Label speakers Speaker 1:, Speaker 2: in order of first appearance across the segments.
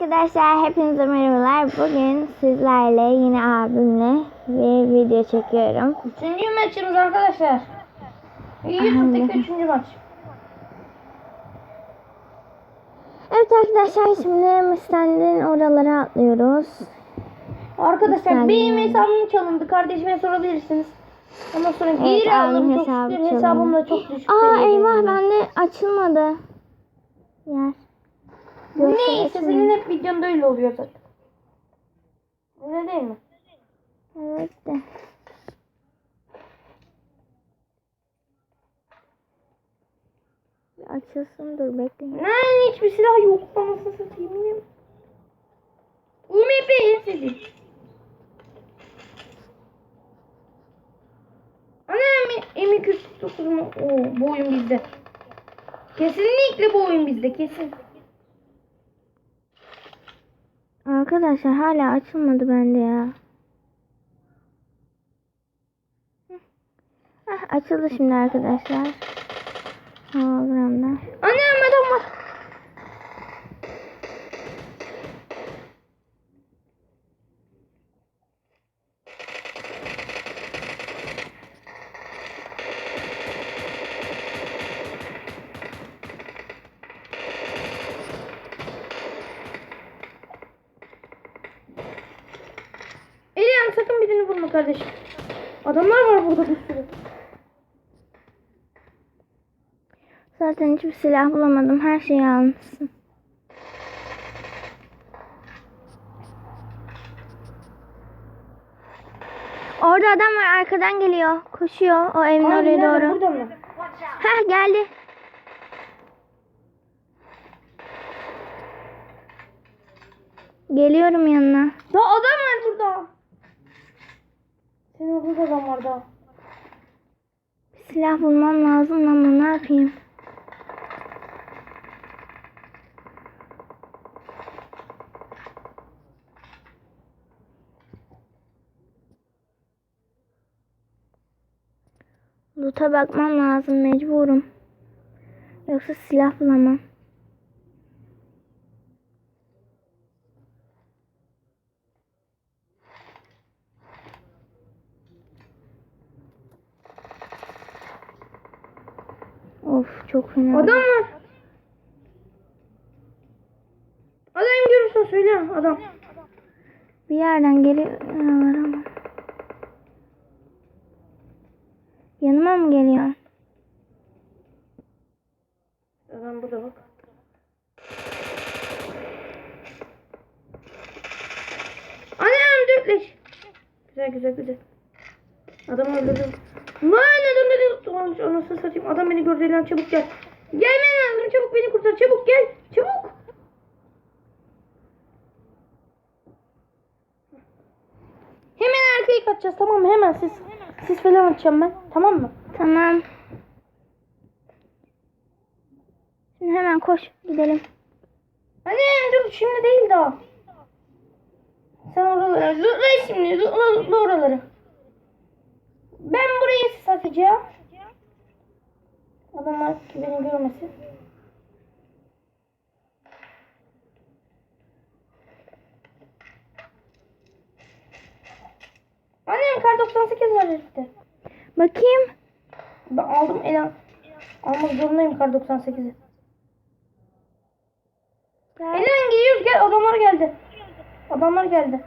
Speaker 1: Arkadaşlar hepinize merhabalar. Bugün sizlerle yine abimle bir video çekiyorum.
Speaker 2: Üçüncü maçımız arkadaşlar. YouTube'daki üçüncü maç.
Speaker 1: Evet arkadaşlar şimdi Mustang'in oralara atlıyoruz.
Speaker 2: Arkadaşlar
Speaker 1: Yani-
Speaker 2: benim hesabım çalındı. Kardeşime sorabilirsiniz. Ondan sonra
Speaker 1: Evet,
Speaker 2: geri aldım çok şükür. Hesabım da çok düşük.
Speaker 1: Aa eyvah bende açılmadı. Yer.
Speaker 2: Neyse
Speaker 1: açılmadı.
Speaker 2: senin hep videonda öyle oluyor zaten. Öyle değil mi?
Speaker 1: Evet de. Açılsın dur bekleyin.
Speaker 2: Lan hiçbir silah yok. Anasını satayım. ya. UMP en sevdiğim. Ana M249 mu? Oo, bu oyun bizde. Kesinlikle bu oyun bizde kesin.
Speaker 1: Arkadaşlar hala açılmadı bende ya. Heh. Açıldı şimdi arkadaşlar. Hologramda.
Speaker 2: Anam adam var. Kardeşim. Adamlar var burada bir sürü.
Speaker 1: Zaten hiçbir silah bulamadım. Her şeyi almışsın. Orada adam var arkadan geliyor. Koşuyor o evin
Speaker 2: Abi
Speaker 1: oraya
Speaker 2: nerede?
Speaker 1: doğru.
Speaker 2: Burada mı?
Speaker 1: Heh geldi. Geliyorum yanına.
Speaker 2: Ya adam var burada. Senin burada adam var daha.
Speaker 1: Bir silah bulmam lazım ama ne yapayım? Loot'a bakmam lazım mecburum. Yoksa silah bulamam. Of çok fena.
Speaker 2: Adam var. Adam görürsen söyle adam.
Speaker 1: Bir yerden geliyorlar ama. Yanıma mı geliyor?
Speaker 2: Adam burada bak. Anam dört leş. Güzel güzel güzel. Adam öldürdüm. Tutmuş. Anasını satayım. Adam beni gördü lan çabuk gel. Gelmen lazım çabuk beni kurtar. Çabuk gel. Çabuk. Hemen arkayı kaçacağız tamam mı? Hemen siz. Siz falan atacağım ben. Tamam mı?
Speaker 1: Tamam. Şimdi hemen koş gidelim.
Speaker 2: Annem dur şimdi değil daha. Sen oraları lootla şimdi lootla, lootla oraları. Ben burayı sis atacağım. Adamlar beni görmesin. Annem kar 98 var herifte.
Speaker 1: Bakayım.
Speaker 2: Ben aldım el almak zorundayım kar 98'i. Elen gidiyoruz gel adamlar geldi. Adamlar geldi.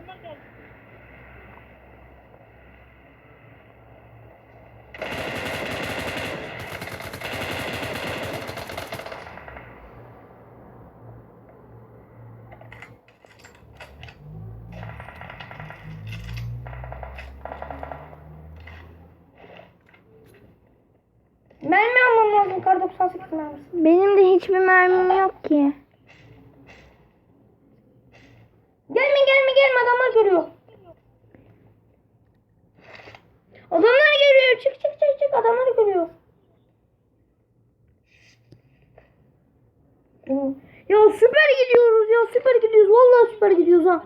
Speaker 2: Mermi almam lazım kar 98 mermisi.
Speaker 1: Benim de hiçbir mermim yok ki.
Speaker 2: Gelme gelme gelme adamlar görüyor. Adamlar görüyor. Çık çık çık çık adamlar görüyor. Ya süper gidiyoruz ya süper gidiyoruz. Vallahi süper gidiyoruz ha.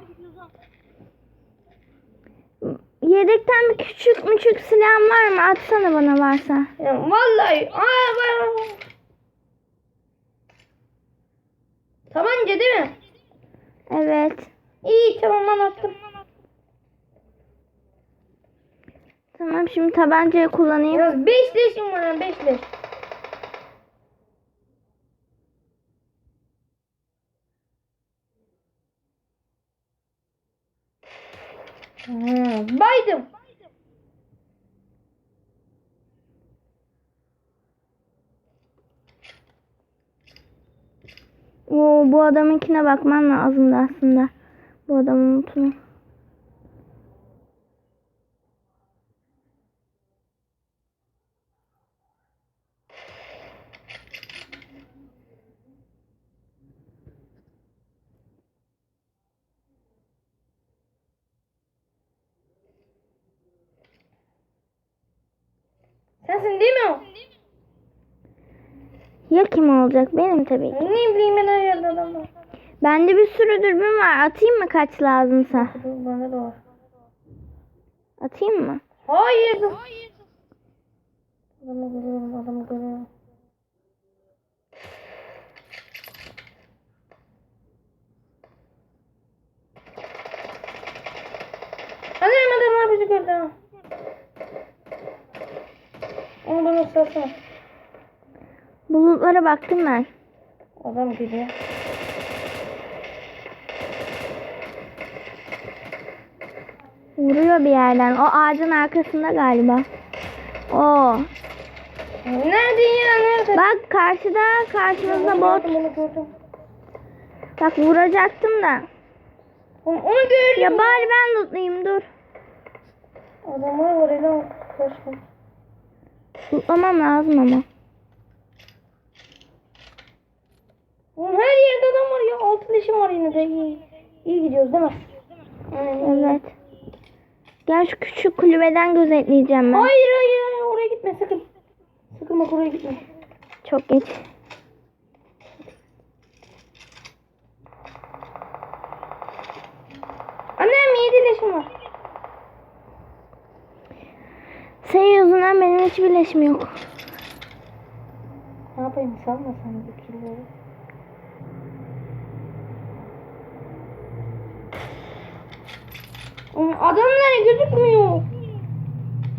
Speaker 1: Yedekten bir küçük müçük silahım var mı? Atsana bana varsa.
Speaker 2: Ya vallahi. Aa, var. Tabanca değil mi?
Speaker 1: Evet. Evet.
Speaker 2: İyi tamam ben attım.
Speaker 1: Tamam şimdi tabancayı kullanayım.
Speaker 2: Biraz 5 leşim var 5 leş. Hmm, baydım.
Speaker 1: Oo, bu adamınkine bakman lazımdı aslında. Bu adamın notunu.
Speaker 2: Sensin değil mi o?
Speaker 1: Ya kim olacak? Benim tabii ki.
Speaker 2: Ne bileyim ben her yerde adam var.
Speaker 1: Bende bir sürü dürbün var. Atayım mı kaç lazımsa?
Speaker 2: Bende de var.
Speaker 1: Atayım mı?
Speaker 2: Hayır. dur. Adamı görüyorum, adamı görüyorum. Annem adamlar bizi gördü bana salsana.
Speaker 1: Bulutlara baktım ben.
Speaker 2: Adam geliyor.
Speaker 1: Vuruyor bir yerden. O ağacın arkasında galiba. O.
Speaker 2: Nerede ya nerede?
Speaker 1: Bak karşıda karşımızda bot.
Speaker 2: Onu gördüm.
Speaker 1: Bak vuracaktım da.
Speaker 2: Onu, onu gördüm.
Speaker 1: Ya bari ben lootlayayım dur.
Speaker 2: Adamlar var elim kaçtım.
Speaker 1: Lootlamam lazım ama.
Speaker 2: Oğlum her yerde adam var ya. Altı leşim var yine de. İyi, iyi gidiyoruz değil mi?
Speaker 1: Evet. Gel şu küçük kulübeden gözetleyeceğim ben.
Speaker 2: Hayır hayır oraya gitme sakın. Sakın bak oraya gitme.
Speaker 1: Çok geç.
Speaker 2: Annem yedi leşim var.
Speaker 1: Senin yüzünden benim hiç birleşim yok.
Speaker 2: Ne yapayım salma sen bu killeri. Oğlum adamlar gözükmüyor.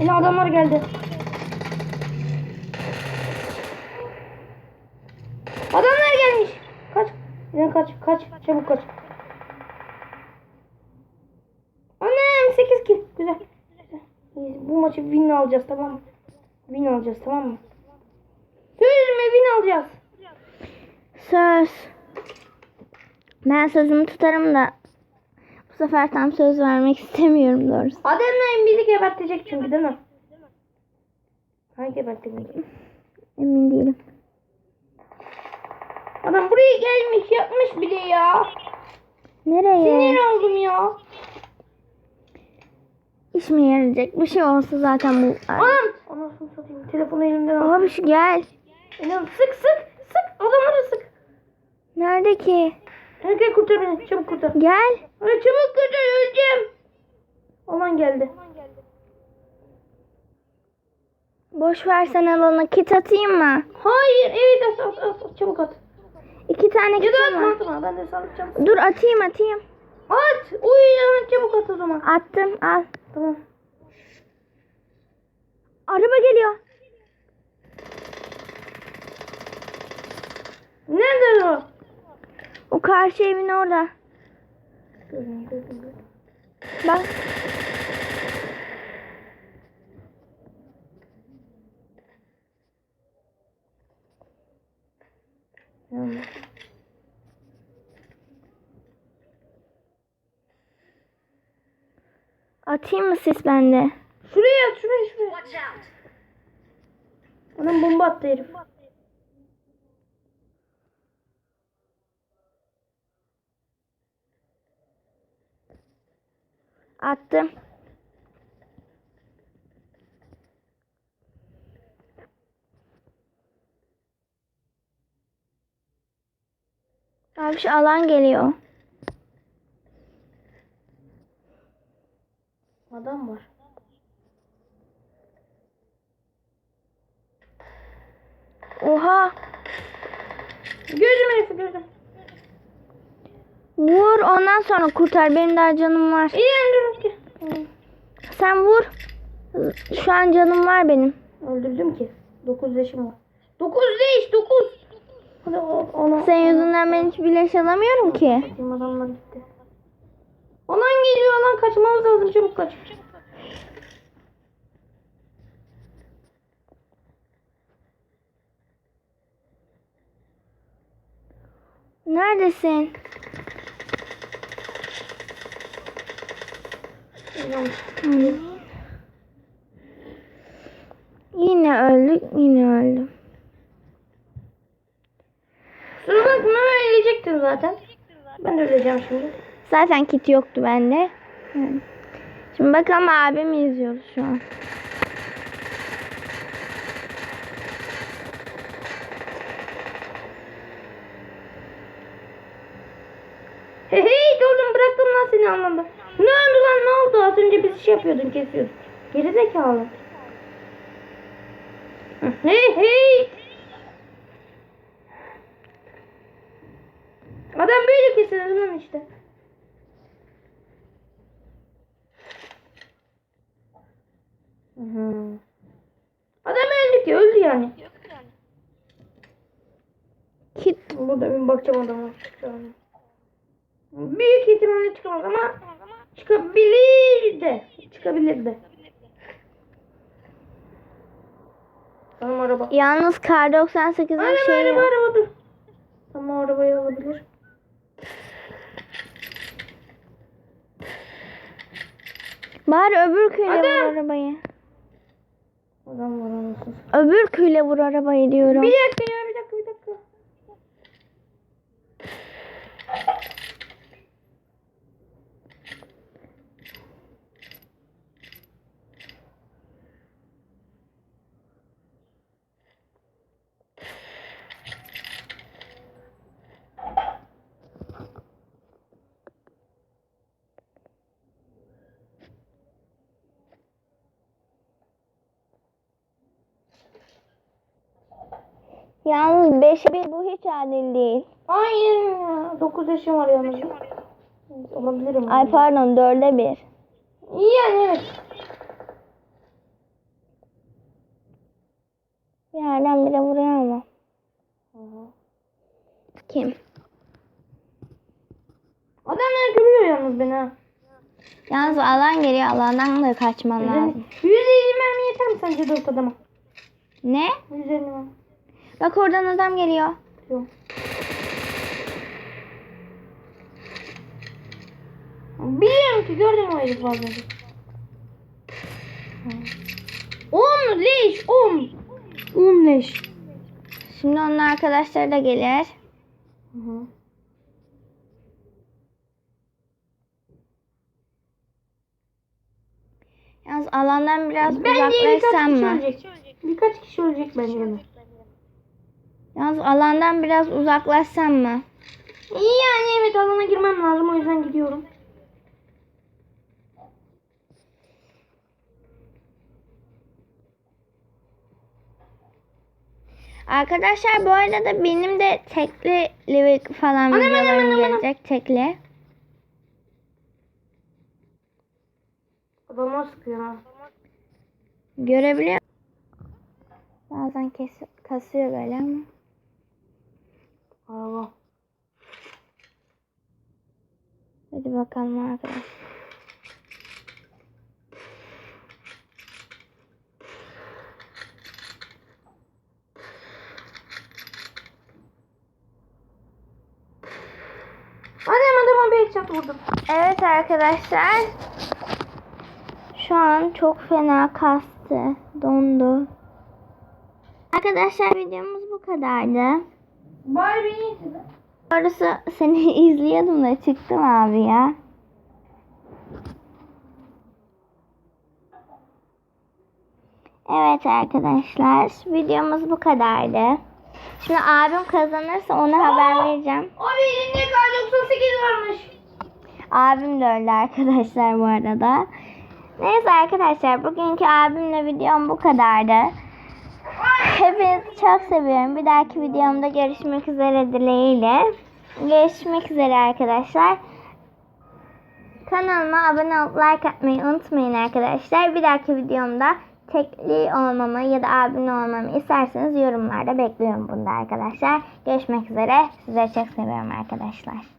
Speaker 2: Yine adamlar geldi. Adamlar gelmiş. Kaç. Yine kaç. Kaç. Çabuk kaç. Annem 8 kill. Güzel. Bu maçı win alacağız tamam mı? Win alacağız tamam mı? Söyleme win alacağız.
Speaker 1: Söz. Ben sözümü tutarım da bu sefer tam söz vermek istemiyorum doğrusu.
Speaker 2: Adem'le Embiid'i gebertecek çünkü değil mi? Hangi gebertecek?
Speaker 1: Emin değilim.
Speaker 2: Adam buraya gelmiş yapmış bir de ya.
Speaker 1: Nereye?
Speaker 2: Sinir oldum ya.
Speaker 1: İş mi yarayacak? Bir şey olsa zaten bu.
Speaker 2: Anam. Anasını satayım. Telefonu elimden al.
Speaker 1: Abi şu gel.
Speaker 2: Elim sık sık sık. Adamları sık.
Speaker 1: Nerede ki?
Speaker 2: Gel kurtar beni. Çabuk kurtar.
Speaker 1: Gel.
Speaker 2: Hadi çabuk kurtar öleceğim. Aman geldi.
Speaker 1: Boş versen alana kit atayım mı?
Speaker 2: Hayır evet at at at, çabuk at.
Speaker 1: İki tane
Speaker 2: Ya da atma
Speaker 1: var.
Speaker 2: atma ben de salacağım.
Speaker 1: Dur atayım atayım.
Speaker 2: At. Uy hemen çabuk at o zaman.
Speaker 1: Attım al.
Speaker 2: Tamam.
Speaker 1: Araba geliyor.
Speaker 2: Nerede o?
Speaker 1: O karşı evin orada. Bak.
Speaker 2: Yanlış.
Speaker 1: Atayım mı sis bende?
Speaker 2: Şuraya at, şuraya şuraya. Anam bomba attı herif.
Speaker 1: Attım. Abi şu alan geliyor.
Speaker 2: Adam var.
Speaker 1: Oha.
Speaker 2: Gördüm herifi gördüm.
Speaker 1: Vur ondan sonra kurtar. Benim daha canım var.
Speaker 2: İyi öldürün ki.
Speaker 1: Sen vur. Şu an canım var benim.
Speaker 2: Öldürdüm ki. 9 leşim var. 9 leş 9. Hadi ona.
Speaker 1: Senin yüzünden ben hiç bileş alamıyorum ki.
Speaker 2: Bizim adamlar gitti. Alan geliyor alan kaçmamız lazım çabuk kaç.
Speaker 1: Neredesin? Yine öldük, yine öldüm.
Speaker 2: Kusura bakma ölecektin zaten. Ben öleceğim şimdi.
Speaker 1: Zaten kit yoktu bende. Şimdi bakalım abimi izliyoruz şu an.
Speaker 2: Hey hey oğlum bıraktım lan seni anlamda. Ne oldu lan ne oldu? Az önce biz şey yapıyordun kesiyordun. Geri zekalı. Hey hey. Adam böyle kesilir lan işte. Adam öldü ki öldü yani.
Speaker 1: Kit
Speaker 2: Burada bir bakacağım adama. Büyük ihtimalle çıkamaz ama çıkabilir de. Çıkabilir de. Tamam araba.
Speaker 1: yalnız kar 98'in
Speaker 2: Aynen
Speaker 1: şeyi
Speaker 2: araba
Speaker 1: yok.
Speaker 2: araba dur. Tamam arabayı alabilir.
Speaker 1: Bari öbür küyle
Speaker 2: Adam.
Speaker 1: vur arabayı.
Speaker 2: Adam var anasını.
Speaker 1: Öbür küyle vur arabayı diyorum.
Speaker 2: Bir dakika ya bir dakika bir dakika.
Speaker 1: Yalnız 5'e 1 bu hiç adil değil.
Speaker 2: Hayır ya. 9 yaşım var yalnız. Olabilirim.
Speaker 1: Ay pardon 4'e 1.
Speaker 2: İyi yani evet.
Speaker 1: Bir yerden bile vuruyor ama. Kim?
Speaker 2: Adamlar görüyor yalnız beni ha.
Speaker 1: Yalnız alan geliyor. Alandan da kaçman lazım.
Speaker 2: 150 mermi yeter mi sence 4 adama?
Speaker 1: Ne?
Speaker 2: 150 mermi.
Speaker 1: Bak oradan adam geliyor.
Speaker 2: Yok. Biliyorum ki gördüm o herifi az önce. On leş, on. On leş.
Speaker 1: Şimdi onun arkadaşları da gelir.
Speaker 2: Hı hı.
Speaker 1: Yalnız alandan biraz
Speaker 2: Bence birkaç
Speaker 1: uzaklaşsam
Speaker 2: kişi
Speaker 1: mı?
Speaker 2: ölecek. Birkaç kişi ölecek bence.
Speaker 1: Yalnız alandan biraz uzaklaşsam mı?
Speaker 2: İyi yani evet alana girmem lazım o yüzden gidiyorum.
Speaker 1: Arkadaşlar bu arada benim de tekli livik falan
Speaker 2: Anam,
Speaker 1: videolarım
Speaker 2: anam, anam, anam.
Speaker 1: gelecek tekli.
Speaker 2: Adamlar sıkıyor.
Speaker 1: Görebiliyor Bazen kes kasıyor böyle ama.
Speaker 2: Araba.
Speaker 1: Hadi bakalım arkadaşlar.
Speaker 2: Headshot vurdum.
Speaker 1: Evet arkadaşlar. Şu an çok fena kastı. Dondu. Arkadaşlar videomuz bu kadardı.
Speaker 2: Bari beni izle.
Speaker 1: Orası seni izliyordum da çıktım abi ya. Evet arkadaşlar videomuz bu kadardı. Şimdi abim kazanırsa ona haber vereceğim.
Speaker 2: Abi elinde K98 varmış.
Speaker 1: Abim de öyle arkadaşlar bu arada. Neyse arkadaşlar bugünkü abimle videom bu kadardı. Hepinizi çok seviyorum. Bir dahaki videomda görüşmek üzere dileğiyle. görüşmek üzere arkadaşlar. Kanalıma abone olup like atmayı unutmayın arkadaşlar. Bir dahaki videomda tekli olmamı ya da abone olmamı isterseniz yorumlarda bekliyorum bunda arkadaşlar. Görüşmek üzere. Sizleri çok seviyorum arkadaşlar.